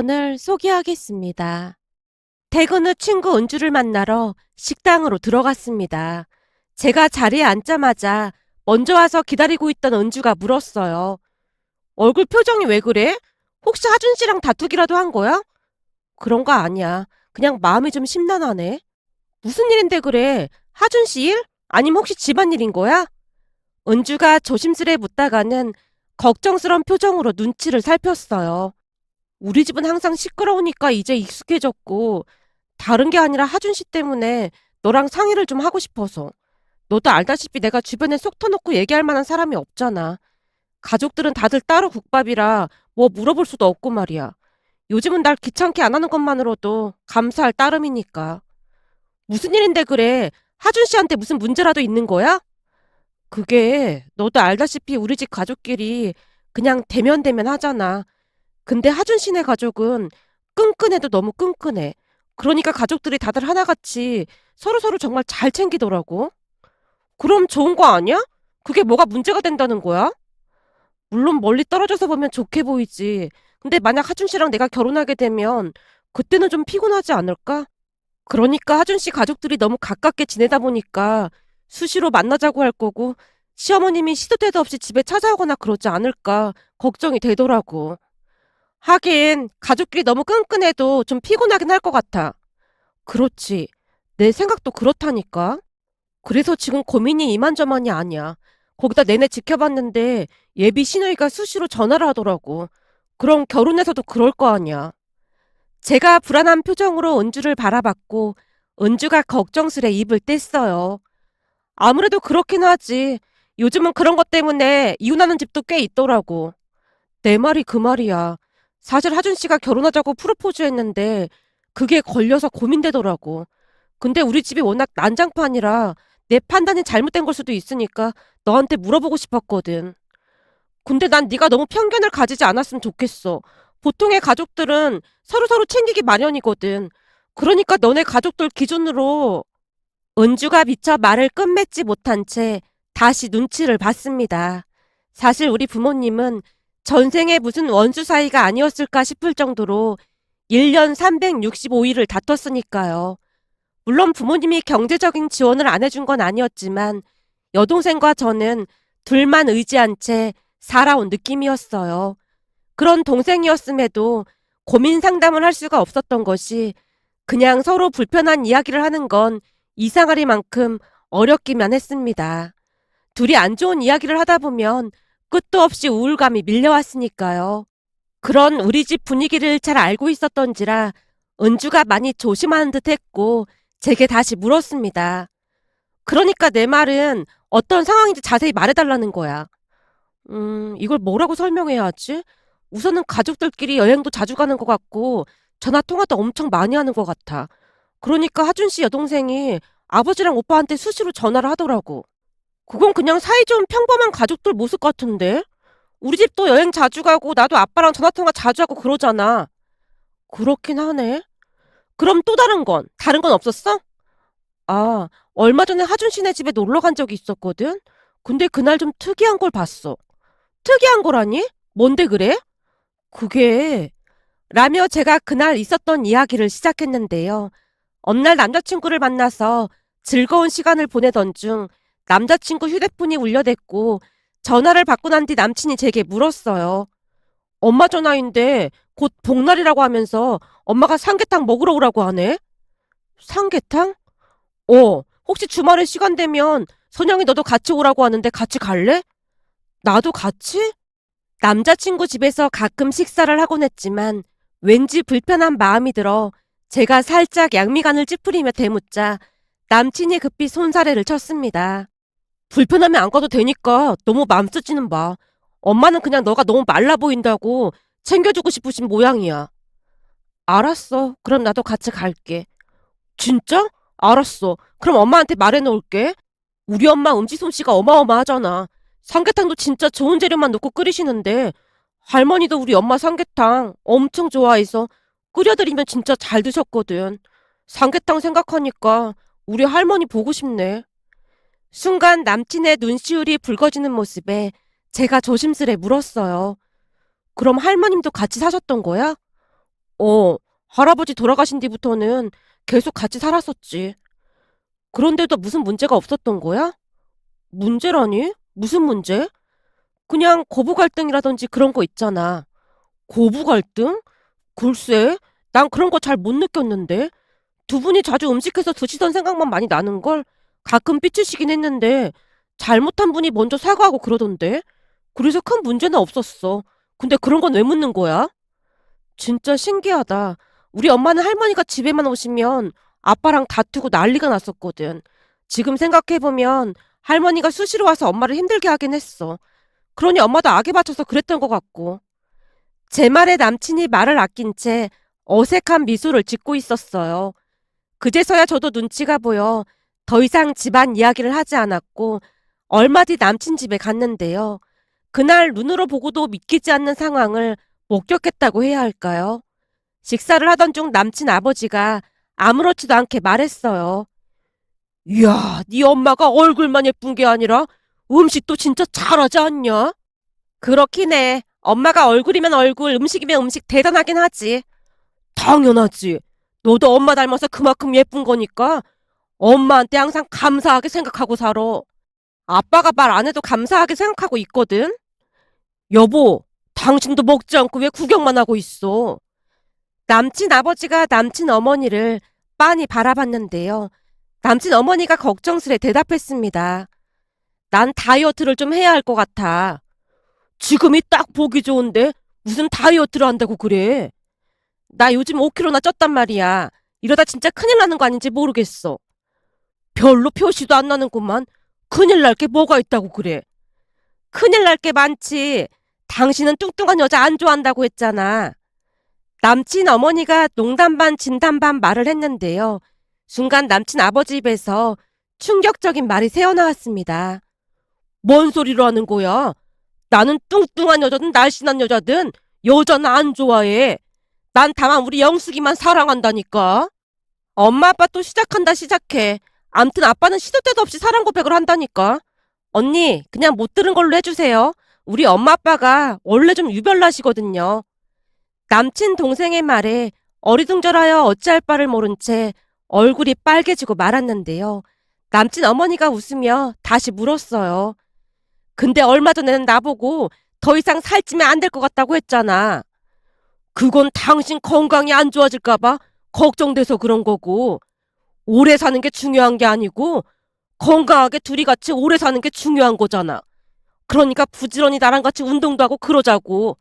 사연을 소개하겠습니다. 퇴근 후 친구 은주를 만나러 식당으로 들어갔습니다. 제가 자리에 앉자마자 먼저 와서 기다리고 있던 은주가 물었어요. 얼굴 표정이 왜 그래? 혹시 하준 씨랑 다투기라도 한 거야? 그런 거 아니야. 그냥 마음이 좀 심란하네. 무슨 일인데 그래? 하준 씨 일? 아니면 혹시 집안일인 거야? 은주가 조심스레 묻다가는 걱정스런 표정으로 눈치를 살폈어요. 우리 집은 항상 시끄러우니까 이제 익숙해졌고, 다른 게 아니라 하준 씨 때문에 너랑 상의를 좀 하고 싶어서. 너도 알다시피 내가 주변에 속 터놓고 얘기할 만한 사람이 없잖아. 가족들은 다들 따로 국밥이라 뭐 물어볼 수도 없고 말이야. 요즘은 날 귀찮게 안 하는 것만으로도 감사할 따름이니까. 무슨 일인데 그래? 하준 씨한테 무슨 문제라도 있는 거야? 그게 너도 알다시피 우리 집 가족끼리 그냥 대면대면 하잖아. 근데 하준 씨네 가족은 끈끈해도 너무 끈끈해. 그러니까 가족들이 다들 하나같이 서로서로 정말 잘 챙기더라고. 그럼 좋은 거 아니야? 그게 뭐가 문제가 된다는 거야? 물론 멀리 떨어져서 보면 좋게 보이지. 근데 만약 하준 씨랑 내가 결혼하게 되면 그때는 좀 피곤하지 않을까? 그러니까 하준 씨 가족들이 너무 가깝게 지내다 보니까 수시로 만나자고 할 거고 시어머님이 시도 때도 없이 집에 찾아오거나 그러지 않을까 걱정이 되더라고. 하긴 가족끼리 너무 끈끈해도 좀 피곤하긴 할 것 같아. 그렇지. 내 생각도 그렇다니까. 그래서 지금 고민이 이만저만이 아니야. 거기다 내내 지켜봤는데 예비 시누이가 수시로 전화를 하더라고. 그럼 결혼해서도 그럴 거 아니야. 제가 불안한 표정으로 은주를 바라봤고 은주가 걱정스레 입을 뗐어요. 아무래도 그렇긴 하지. 요즘은 그런 것 때문에 이혼하는 집도 꽤 있더라고. 내 말이 그 말이야. 사실 하준 씨가 결혼하자고 프로포즈 했는데 그게 걸려서 고민되더라고. 근데 우리 집이 워낙 난장판이라 내 판단이 잘못된 걸 수도 있으니까 너한테 물어보고 싶었거든. 근데 난 네가 너무 편견을 가지지 않았으면 좋겠어. 보통의 가족들은 서로서로 챙기기 마련이거든. 그러니까 너네 가족들 기준으로 은주가 미처 말을 끝맺지 못한 채 다시 눈치를 봤습니다. 사실 우리 부모님은 전생에 무슨 원수 사이가 아니었을까 싶을 정도로 1년 365일을 다퉜으니까요. 물론 부모님이 경제적인 지원을 안 해준 건 아니었지만 여동생과 저는 둘만 의지한 채 살아온 느낌이었어요. 그런 동생이었음에도 고민 상담을 할 수가 없었던 것이 그냥 서로 불편한 이야기를 하는 건 이상하리만큼 어렵기만 했습니다. 둘이 안 좋은 이야기를 하다 보면 끝도 없이 우울감이 밀려왔으니까요. 그런 우리 집 분위기를 잘 알고 있었던지라 은주가 많이 조심하는 듯 했고 제게 다시 물었습니다. 그러니까 내 말은 어떤 상황인지 자세히 말해달라는 거야. 음, 이걸 뭐라고 설명해야 하지? 우선은 가족들끼리 여행도 자주 가는 것 같고 전화 통화도 엄청 많이 하는 것 같아. 그러니까 하준 씨 여동생이 아버지랑 오빠한테 수시로 전화를 하더라고. 그건 그냥 사이 좋은 평범한 가족들 모습 같은데? 우리 집도 여행 자주 가고 나도 아빠랑 전화 통화 자주 하고 그러잖아. 그렇긴 하네. 그럼 또 다른 건? 다른 건 없었어? 아, 얼마 전에 하준 씨네 집에 놀러 간 적이 있었거든? 근데 그날 좀 특이한 걸 봤어. 특이한 거라니? 뭔데 그래? 그게, 라며 제가 그날 있었던 이야기를 시작했는데요. 어느 날 남자친구를 만나서 즐거운 시간을 보내던 중 남자친구 휴대폰이 울려댔고 전화를 받고 난 뒤 남친이 제게 물었어요. 엄마 전화인데 곧 복날이라고 하면서 엄마가 삼계탕 먹으러 오라고 하네? 삼계탕? 어, 혹시 주말에 시간 되면 선영이 너도 같이 오라고 하는데 같이 갈래? 나도 같이? 남자친구 집에서 가끔 식사를 하곤 했지만 왠지 불편한 마음이 들어 제가 살짝 양미간을 찌푸리며 대묻자 남친이 급히 손사래를 쳤습니다. 불편하면 안 가도 되니까 너무 맘 쓰지는 마. 엄마는 그냥 너가 너무 말라 보인다고 챙겨주고 싶으신 모양이야. 알았어. 그럼 나도 같이 갈게. 진짜? 알았어. 그럼 엄마한테 말해놓을게. 우리 엄마 음식 솜씨가 어마어마하잖아. 삼계탕도 진짜 좋은 재료만 넣고 끓이시는데 할머니도 우리 엄마 삼계탕 엄청 좋아해서 끓여드리면 진짜 잘 드셨거든. 삼계탕 생각하니까 우리 할머니 보고 싶네. 순간 남친의 눈시울이 붉어지는 모습에 제가 조심스레 물었어요. 그럼 할머님도 같이 사셨던 거야? 어, 할아버지 돌아가신 뒤부터는 계속 같이 살았었지. 그런데도 무슨 문제가 없었던 거야? 문제라니? 무슨 문제? 그냥 고부 갈등이라든지 그런 거 있잖아. 고부 갈등? 글쎄, 난 그런 거 잘 못 느꼈는데. 두 분이 자주 음식해서 드시던 생각만 많이 나는 걸 가끔 삐치시긴 했는데 잘못한 분이 먼저 사과하고 그러던데. 그래서 큰 문제는 없었어. 근데 그런 건 왜 묻는 거야? 진짜 신기하다. 우리 엄마는 할머니가 집에만 오시면 아빠랑 다투고 난리가 났었거든. 지금 생각해보면 할머니가 수시로 와서 엄마를 힘들게 하긴 했어. 그러니 엄마도 악에 받쳐서 그랬던 것 같고. 제 말에 남친이 말을 아낀 채 어색한 미소를 짓고 있었어요. 그제서야 저도 눈치가 보여 더 이상 집안 이야기를 하지 않았고 얼마 뒤 남친 집에 갔는데요. 그날 눈으로 보고도 믿기지 않는 상황을 목격했다고 해야 할까요? 식사를 하던 중 남친 아버지가 아무렇지도 않게 말했어요. 이야, 네 엄마가 얼굴만 예쁜 게 아니라 음식도 진짜 잘하지 않냐? 그렇긴 해. 엄마가 얼굴이면 얼굴, 음식이면 음식 대단하긴 하지. 당연하지. 너도 엄마 닮아서 그만큼 예쁜 거니까 엄마한테 항상 감사하게 생각하고 살아. 아빠가 말 안 해도 감사하게 생각하고 있거든. 여보, 당신도 먹지 않고 왜 구경만 하고 있어? 남친 아버지가 남친 어머니를 빤히 바라봤는데요. 남친 어머니가 걱정스레 대답했습니다. 난 다이어트를 좀 해야 할 것 같아. 지금이 딱 보기 좋은데 무슨 다이어트를 한다고 그래? 나 요즘 5kg나 쪘단 말이야. 이러다 진짜 큰일 나는 거 아닌지 모르겠어. 별로 표시도 안 나는구만. 큰일 날 게 뭐가 있다고 그래. 큰일 날 게 많지. 당신은 뚱뚱한 여자 안 좋아한다고 했잖아. 남친 어머니가 농담 반 진담 반 말을 했는데요. 순간 남친 아버지 입에서 충격적인 말이 새어나왔습니다. 뭔 소리로 하는 거야? 나는 뚱뚱한 여자든 날씬한 여자든 여자는 안 좋아해. 난 다만 우리 영숙이만 사랑한다니까. 엄마 아빠 또 시작한다 시작해. 암튼 아빠는 시도 때도 없이 사랑 고백을 한다니까. 언니 그냥 못 들은 걸로 해주세요. 우리 엄마 아빠가 원래 좀 유별나시거든요. 남친 동생의 말에 어리둥절하여 어찌할 바를 모른 채 얼굴이 빨개지고 말았는데요. 남친 어머니가 웃으며 다시 물었어요. 근데 얼마 전에는 나보고 더 이상 살찌면 안 될 것 같다고 했잖아. 그건 당신 건강이 안 좋아질까봐 걱정돼서 그런 거고, 오래 사는 게 중요한 게 아니고, 건강하게 둘이 같이 오래 사는 게 중요한 거잖아. 그러니까 부지런히 나랑 같이 운동도 하고 그러자고.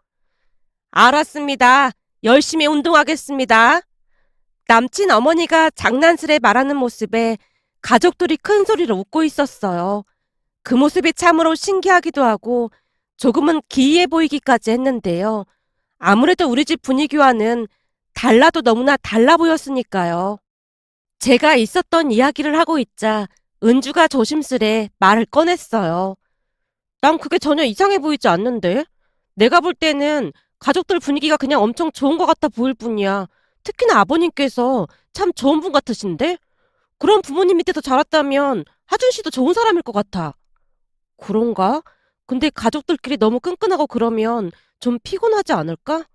알았습니다. 열심히 운동하겠습니다. 남친 어머니가 장난스레 말하는 모습에 가족들이 큰 소리로 웃고 있었어요. 그 모습이 참으로 신기하기도 하고 조금은 기이해 보이기까지 했는데요. 아무래도 우리 집 분위기와는 달라도 너무나 달라 보였으니까요. 제가 있었던 이야기를 하고 있자 은주가 조심스레 말을 꺼냈어요. 난 그게 전혀 이상해 보이지 않는데? 내가 볼 때는 가족들 분위기가 그냥 엄청 좋은 것 같아 보일 뿐이야. 특히나 아버님께서 참 좋은 분 같으신데? 그런 부모님 밑에서 자랐다면 하준 씨도 좋은 사람일 것 같아. 그런가? 근데 가족들끼리 너무 끈끈하고 그러면 좀 피곤하지 않을까?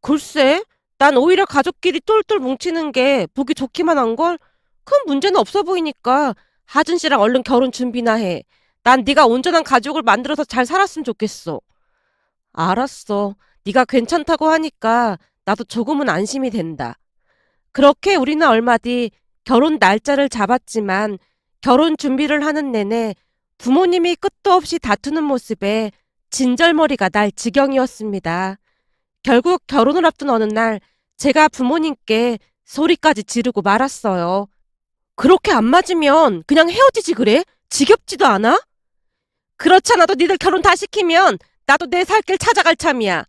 글쎄, 난 오히려 가족끼리 똘똘 뭉치는 게 보기 좋기만 한 걸? 큰 문제는 없어 보이니까 하준 씨랑 얼른 결혼 준비나 해. 난 네가 온전한 가족을 만들어서 잘 살았으면 좋겠어. 알았어. 네가 괜찮다고 하니까 나도 조금은 안심이 된다. 그렇게 우리는 얼마 뒤 결혼 날짜를 잡았지만 결혼 준비를 하는 내내 부모님이 끝도 없이 다투는 모습에 진절머리가 날 지경이었습니다. 결국 결혼을 앞둔 어느 날 제가 부모님께 소리까지 지르고 말았어요. 그렇게 안 맞으면 그냥 헤어지지 그래? 지겹지도 않아? 그렇잖아도 니들 결혼 다 시키면 나도 내 살 길 찾아갈 참이야.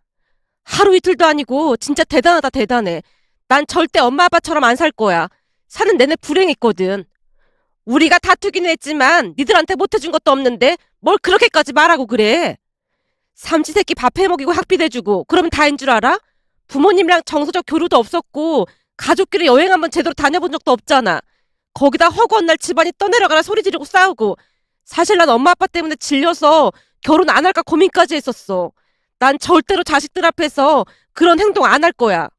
하루 이틀도 아니고 진짜 대단하다 대단해. 난 절대 엄마 아빠처럼 안 살 거야. 사는 내내 불행했거든. 우리가 다투기는 했지만 니들한테 못해준 것도 없는데 뭘 그렇게까지 말하고 그래. 삼시세끼 밥 해먹이고 학비 대주고 그러면 다인 줄 알아? 부모님이랑 정서적 교류도 없었고 가족끼리 여행 한번 제대로 다녀본 적도 없잖아. 거기다 허구한 날 집안이 떠내려가라 소리 지르고 싸우고 사실 난 엄마 아빠 때문에 질려서 결혼 안 할까 고민까지 했었어. 난 절대로 자식들 앞에서 그런 행동 안 할 거야.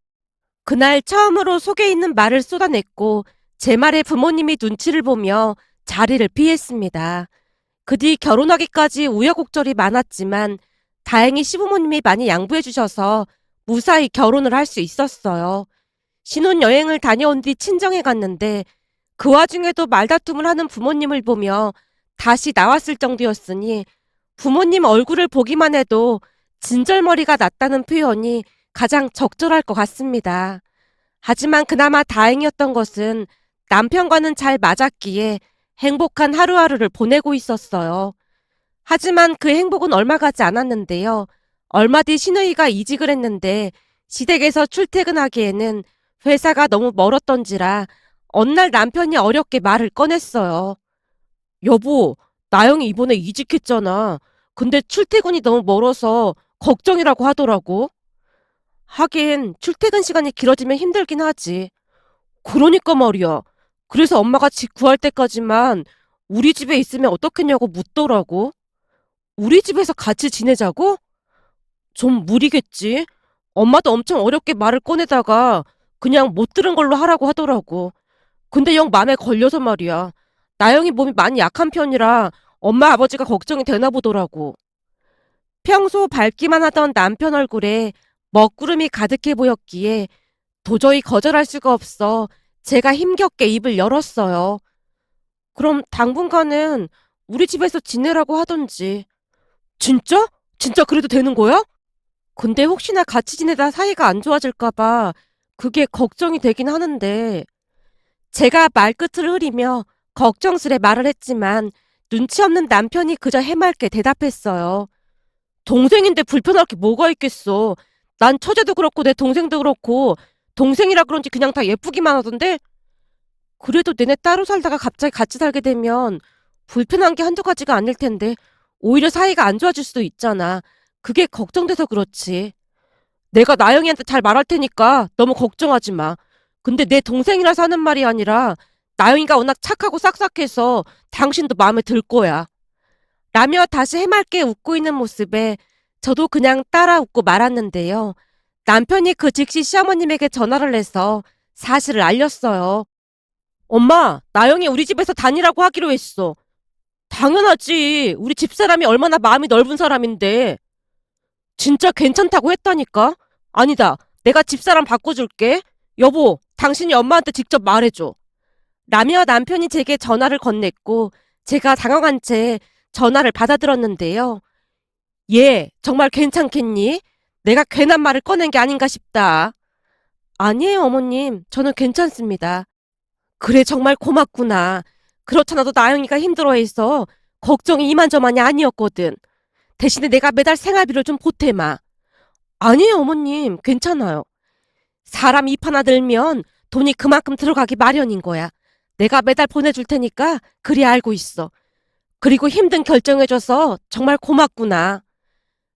그날 처음으로 속에 있는 말을 쏟아냈고 제 말에 부모님이 눈치를 보며 자리를 피했습니다. 그 뒤 결혼하기까지 우여곡절이 많았지만 다행히 시부모님이 많이 양보해 주셔서 무사히 결혼을 할 수 있었어요. 신혼 여행을 다녀온 뒤 친정에 갔는데 그 와중에도 말다툼을 하는 부모님을 보며 다시 나왔을 정도였으니 부모님 얼굴을 보기만 해도 진절머리가 났다는 표현이 가장 적절할 것 같습니다. 하지만 그나마 다행이었던 것은 남편과는 잘 맞았기에 행복한 하루하루를 보내고 있었어요. 하지만 그 행복은 얼마 가지 않았는데요. 얼마 뒤 신우이가 이직을 했는데 시댁에서 출퇴근하기에는 회사가 너무 멀었던지라 어느 날 남편이 어렵게 말을 꺼냈어요. 여보, 나영이 이번에 이직했잖아. 근데 출퇴근이 너무 멀어서 걱정이라고 하더라고. 하긴 출퇴근 시간이 길어지면 힘들긴 하지. 그러니까 말이야. 그래서 엄마가 집 구할 때까지만 우리 집에 있으면 어떻겠냐고 묻더라고. 우리 집에서 같이 지내자고? 좀 무리겠지. 엄마도 엄청 어렵게 말을 꺼내다가 그냥 못 들은 걸로 하라고 하더라고. 근데 영 맘에 걸려서 말이야. 나영이 몸이 많이 약한 편이라 엄마 아버지가 걱정이 되나 보더라고. 평소 밝기만 하던 남편 얼굴에 먹구름이 가득해 보였기에 도저히 거절할 수가 없어 제가 힘겹게 입을 열었어요. 그럼 당분간은 우리 집에서 지내라고 하던지. 진짜? 진짜 그래도 되는 거야? 근데 혹시나 같이 지내다 사이가 안 좋아질까봐 그게 걱정이 되긴 하는데. 제가 말끝을 흐리며 걱정스레 말을 했지만 눈치 없는 남편이 그저 해맑게 대답했어요. 동생인데 불편할 게 뭐가 있겠어. 난 처제도 그렇고 내 동생도 그렇고 동생이라 그런지 그냥 다 예쁘기만 하던데? 그래도 내내 따로 살다가 갑자기 같이 살게 되면 불편한 게 한두 가지가 아닐 텐데 오히려 사이가 안 좋아질 수도 있잖아. 그게 걱정돼서 그렇지. 내가 나영이한테 잘 말할 테니까 너무 걱정하지 마. 근데 내 동생이라서 하는 말이 아니라 나영이가 워낙 착하고 싹싹해서 당신도 마음에 들 거야. 라며 다시 해맑게 웃고 있는 모습에 저도 그냥 따라 웃고 말았는데요. 남편이 그 즉시 시어머님에게 전화를 해서 사실을 알렸어요. 엄마, 나영이 우리 집에서 다니라고 하기로 했어. 당연하지. 우리 집사람이 얼마나 마음이 넓은 사람인데. 진짜 괜찮다고 했다니까? 아니다. 내가 집사람 바꿔줄게. 여보, 당신이 엄마한테 직접 말해줘. 라며 남편이 제게 전화를 건넸고 제가 당황한 채 전화를 받아들었는데요. 예, 정말 괜찮겠니? 내가 괜한 말을 꺼낸 게 아닌가 싶다. 아니에요, 어머님. 저는 괜찮습니다. 그래, 정말 고맙구나. 그렇잖아도 나영이가 힘들어해서 걱정이 이만저만이 아니었거든. 대신에 내가 매달 생활비를 좀 보태마. 아니에요, 어머님. 괜찮아요. 사람 입 하나 들면 돈이 그만큼 들어가기 마련인 거야. 내가 매달 보내줄 테니까 그리 알고 있어. 그리고 힘든 결정해줘서 정말 고맙구나.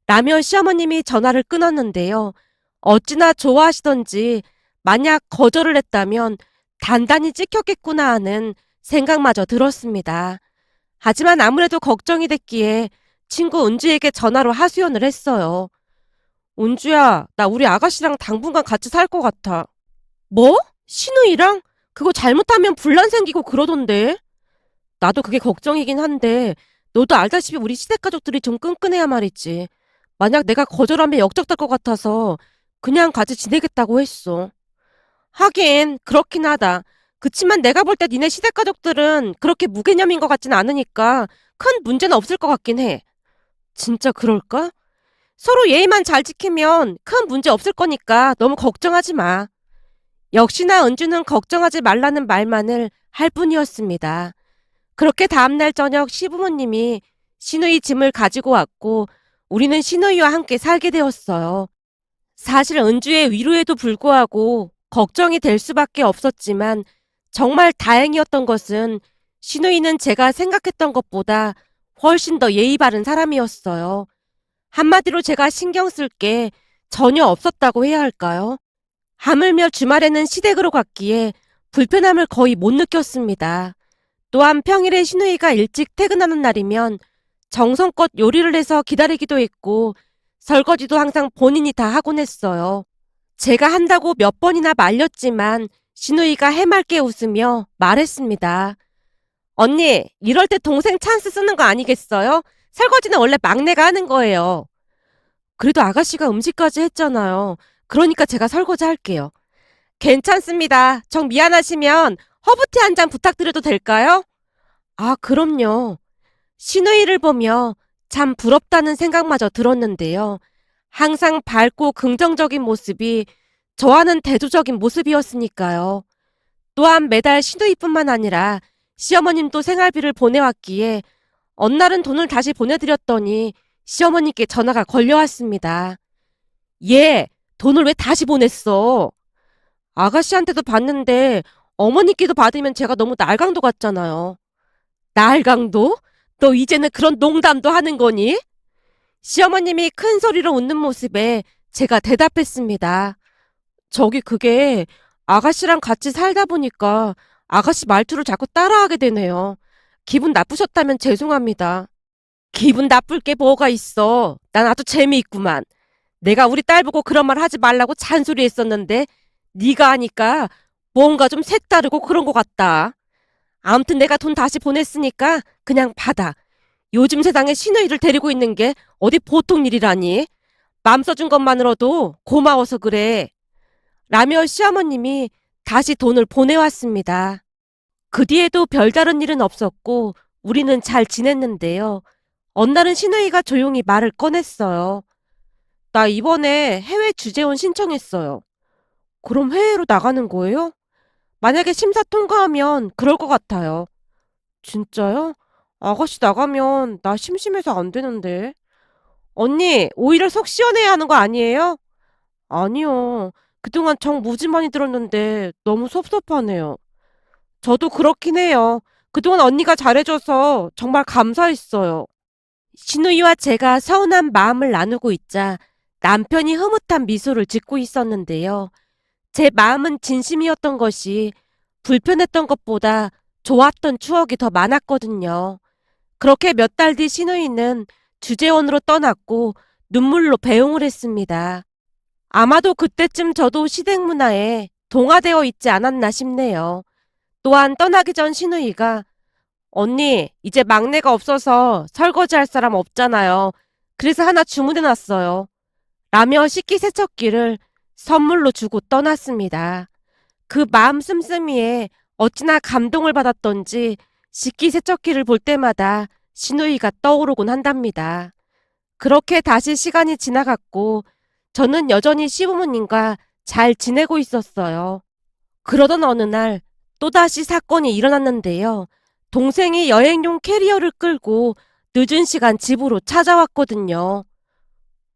라며 시어머님이 전화를 끊었는데요. 어찌나 좋아하시던지 만약 거절을 했다면 단단히 찍혔겠구나 하는 생각마저 들었습니다. 하지만 아무래도 걱정이 됐기에 친구 은주에게 전화로 하소연을 했어요. 은주야, 나 우리 아가씨랑 당분간 같이 살 것 같아. 뭐? 신우이랑? 그거 잘못하면 분란 생기고 그러던데. 나도 그게 걱정이긴 한데, 너도 알다시피 우리 시댁 가족들이 좀 끈끈해야 말이지. 만약 내가 거절하면 역적될 것 같아서 그냥 같이 지내겠다고 했어. 하긴, 그렇긴 하다. 그치만 내가 볼 때 니네 시댁 가족들은 그렇게 무개념인 것 같진 않으니까 큰 문제는 없을 것 같긴 해. 진짜 그럴까? 서로 예의만 잘 지키면 큰 문제 없을 거니까 너무 걱정하지 마. 역시나 은주는 걱정하지 말라는 말만을 할 뿐이었습니다. 그렇게 다음날 저녁 시부모님이 신우이 짐을 가지고 왔고 우리는 신우이와 함께 살게 되었어요. 사실 은주의 위로에도 불구하고 걱정이 될 수밖에 없었지만 정말 다행이었던 것은 신우이는 제가 생각했던 것보다 훨씬 더 예의 바른 사람이었어요. 한마디로 제가 신경 쓸 게 전혀 없었다고 해야 할까요? 하물며 주말에는 시댁으로 갔기에 불편함을 거의 못 느꼈습니다. 또한 평일에 신우이가 일찍 퇴근하는 날이면 정성껏 요리를 해서 기다리기도 했고 설거지도 항상 본인이 다 하곤 했어요. 제가 한다고 몇 번이나 말렸지만 신우이가 해맑게 웃으며 말했습니다. 언니, 이럴 때 동생 찬스 쓰는 거 아니겠어요? 설거지는 원래 막내가 하는 거예요. 그래도 아가씨가 음식까지 했잖아요. 그러니까 제가 설거지 할게요. 괜찮습니다. 정 미안하시면 허브티 한 잔 부탁드려도 될까요? 아, 그럼요. 신우이를 보며 참 부럽다는 생각마저 들었는데요. 항상 밝고 긍정적인 모습이 저와는 대조적인 모습이었으니까요. 또한 매달 신우이뿐만 아니라 시어머님도 생활비를 보내왔기에 어느 날은 돈을 다시 보내드렸더니 시어머님께 전화가 걸려왔습니다. 얘, 돈을 왜 다시 보냈어? 아가씨한테도 받는데 어머니께도 받으면 제가 너무 날강도 같잖아요. 날강도? 너 이제는 그런 농담도 하는 거니? 시어머님이 큰 소리로 웃는 모습에 제가 대답했습니다. 저기 그게 아가씨랑 같이 살다 보니까 아가씨 말투를 자꾸 따라하게 되네요. 기분 나쁘셨다면 죄송합니다. 기분 나쁠 게 뭐가 있어. 난 아주 재미있구만. 내가 우리 딸 보고 그런 말 하지 말라고 잔소리 했었는데 네가 하니까 뭔가 좀 색다르고 그런 것 같다. 아무튼 내가 돈 다시 보냈으니까 그냥 받아. 요즘 세상에 신우이를 데리고 있는 게 어디 보통 일이라니. 맘 써준 것만으로도 고마워서 그래. 라며 시어머님이 다시 돈을 보내왔습니다. 그 뒤에도 별다른 일은 없었고 우리는 잘 지냈는데요. 어느 날은 신우이가 조용히 말을 꺼냈어요. 나 이번에 해외 주재원 신청했어요. 그럼 해외로 나가는 거예요? 만약에 심사 통과하면 그럴 것 같아요. 진짜요? 아가씨 나가면 나 심심해서 안 되는데. 언니, 오히려 속 시원해야 하는 거 아니에요? 아니요. 그동안 정 무지 많이 들었는데 너무 섭섭하네요. 저도 그렇긴 해요. 그동안 언니가 잘해줘서 정말 감사했어요. 신우이와 제가 서운한 마음을 나누고 있자 남편이 흐뭇한 미소를 짓고 있었는데요. 제 마음은 진심이었던 것이 불편했던 것보다 좋았던 추억이 더 많았거든요. 그렇게 몇 달 뒤 신우이는 주재원으로 떠났고 눈물로 배웅을 했습니다. 아마도 그때쯤 저도 시댁 문화에 동화되어 있지 않았나 싶네요. 또한 떠나기 전 신우이가 언니, 이제 막내가 없어서 설거지 할 사람 없잖아요. 그래서 하나 주문해 놨어요. 라며 식기세척기를 선물로 주고 떠났습니다. 그 마음 씀씀이에 어찌나 감동을 받았던지 식기세척기를 볼 때마다 신우이가 떠오르곤 한답니다. 그렇게 다시 시간이 지나갔고 저는 여전히 시부모님과 잘 지내고 있었어요. 그러던 어느 날 또다시 사건이 일어났는데요. 동생이 여행용 캐리어를 끌고 늦은 시간 집으로 찾아왔거든요.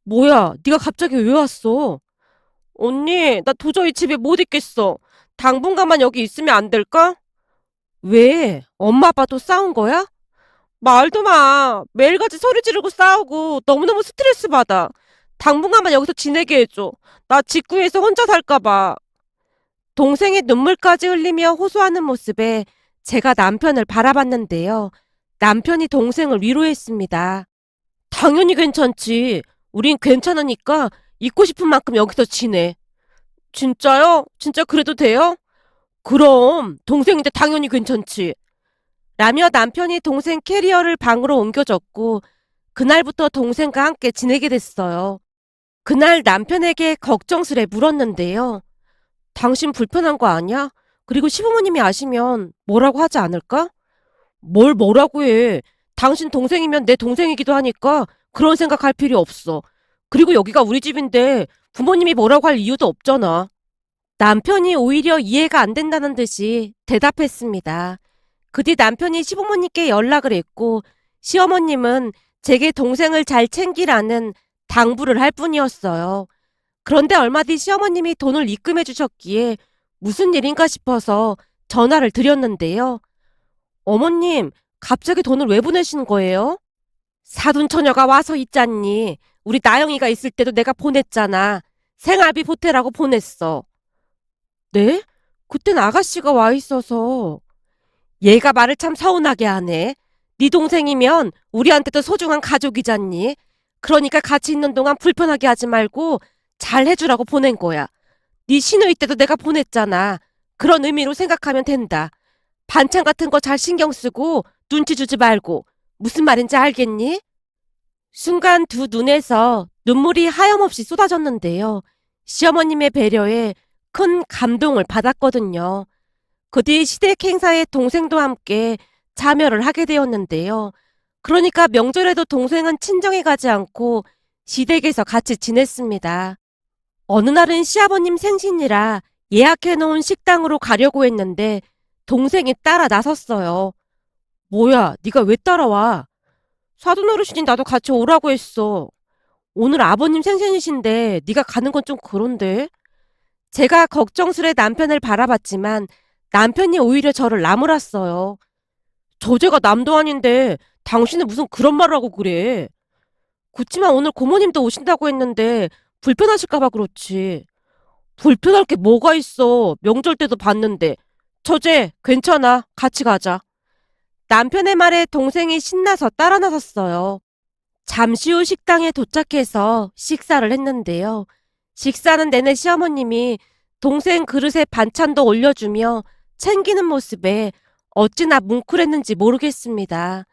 뭐야, 네가 갑자기 왜 왔어? 언니, 나 도저히 집에 못 있겠어. 당분간만 여기 있으면 안 될까? 왜? 엄마 아빠 또 싸운 거야? 말도 마. 매일같이 소리 지르고 싸우고 너무너무 스트레스 받아. 당분간만 여기서 지내게 해줘. 나 직구에서 혼자 살까봐. 동생이 눈물까지 흘리며 호소하는 모습에 제가 남편을 바라봤는데요. 남편이 동생을 위로했습니다. 당연히 괜찮지. 우린 괜찮으니까 있고 싶은 만큼 여기서 지내. 진짜요? 진짜 그래도 돼요? 그럼 동생인데 당연히 괜찮지. 라며 남편이 동생 캐리어를 방으로 옮겨줬고 그날부터 동생과 함께 지내게 됐어요. 그날 남편에게 걱정스레 물었는데요. 당신 불편한 거 아니야? 그리고 시부모님이 아시면 뭐라고 하지 않을까? 뭘 뭐라고 해. 당신 동생이면 내 동생이기도 하니까 그런 생각할 필요 없어. 그리고 여기가 우리 집인데 부모님이 뭐라고 할 이유도 없잖아. 남편이 오히려 이해가 안 된다는 듯이 대답했습니다. 그 뒤 남편이 시부모님께 연락을 했고 시어머님은 제게 동생을 잘 챙기라는 당부를 할 뿐이었어요. 그런데 얼마 뒤 시어머님이 돈을 입금해 주셨기에 무슨 일인가 싶어서 전화를 드렸는데요. 어머님, 갑자기 돈을 왜 보내시는 거예요? 사돈 처녀가 와서 있잖니. 우리 나영이가 있을 때도 내가 보냈잖아. 생활비 보태라고 보냈어. 네? 그땐 아가씨가 와 있어서. 얘가 말을 참 서운하게 하네. 네 동생이면 우리한테도 소중한 가족이잖니. 그러니까 같이 있는 동안 불편하게 하지 말고 잘 해주라고 보낸 거야. 네 시누이 때도 내가 보냈잖아. 그런 의미로 생각하면 된다. 반찬 같은 거 잘 신경 쓰고 눈치 주지 말고 무슨 말인지 알겠니? 순간 두 눈에서 눈물이 하염없이 쏟아졌는데요. 시어머님의 배려에 큰 감동을 받았거든요. 그 뒤 시댁 행사에 동생도 함께 참여를 하게 되었는데요. 그러니까 명절에도 동생은 친정에 가지 않고 시댁에서 같이 지냈습니다. 어느 날은 시아버님 생신이라 예약해 놓은 식당으로 가려고 했는데 동생이 따라 나섰어요. 뭐야, 네가 왜 따라와? 사돈 어르신이 나도 같이 오라고 했어. 오늘 아버님 생신이신데 네가 가는 건 좀 그런데? 제가 걱정스레 남편을 바라봤지만 남편이 오히려 저를 나무랐어요. 저제가 남도 아닌데 당신은 무슨 그런 말을 하고 그래. 그치만 오늘 고모님도 오신다고 했는데 불편하실까봐 그렇지. 불편할 게 뭐가 있어. 명절 때도 봤는데. 저제 괜찮아. 같이 가자. 남편의 말에 동생이 신나서 따라 나섰어요. 잠시 후 식당에 도착해서 식사를 했는데요. 식사는 내내 시어머님이 동생 그릇에 반찬도 올려주며 챙기는 모습에 어찌나 뭉클했는지 모르겠습니다.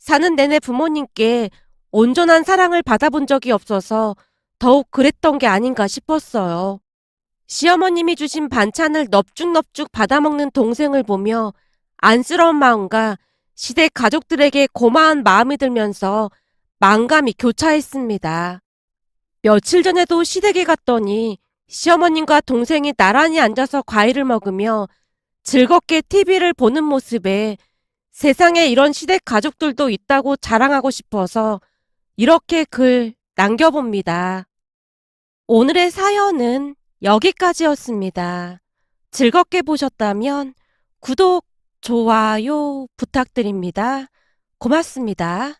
사는 내내 부모님께 온전한 사랑을 받아본 적이 없어서 더욱 그랬던 게 아닌가 싶었어요. 시어머님이 주신 반찬을 넙죽넙죽 받아먹는 동생을 보며 안쓰러운 마음과 시댁 가족들에게 고마운 마음이 들면서 만감이 교차했습니다. 며칠 전에도 시댁에 갔더니 시어머님과 동생이 나란히 앉아서 과일을 먹으며 즐겁게 TV를 보는 모습에 세상에 이런 시댁 가족들도 있다고 자랑하고 싶어서 이렇게 글 남겨봅니다. 오늘의 사연은 여기까지였습니다. 즐겁게 보셨다면 구독, 좋아요 부탁드립니다. 고맙습니다.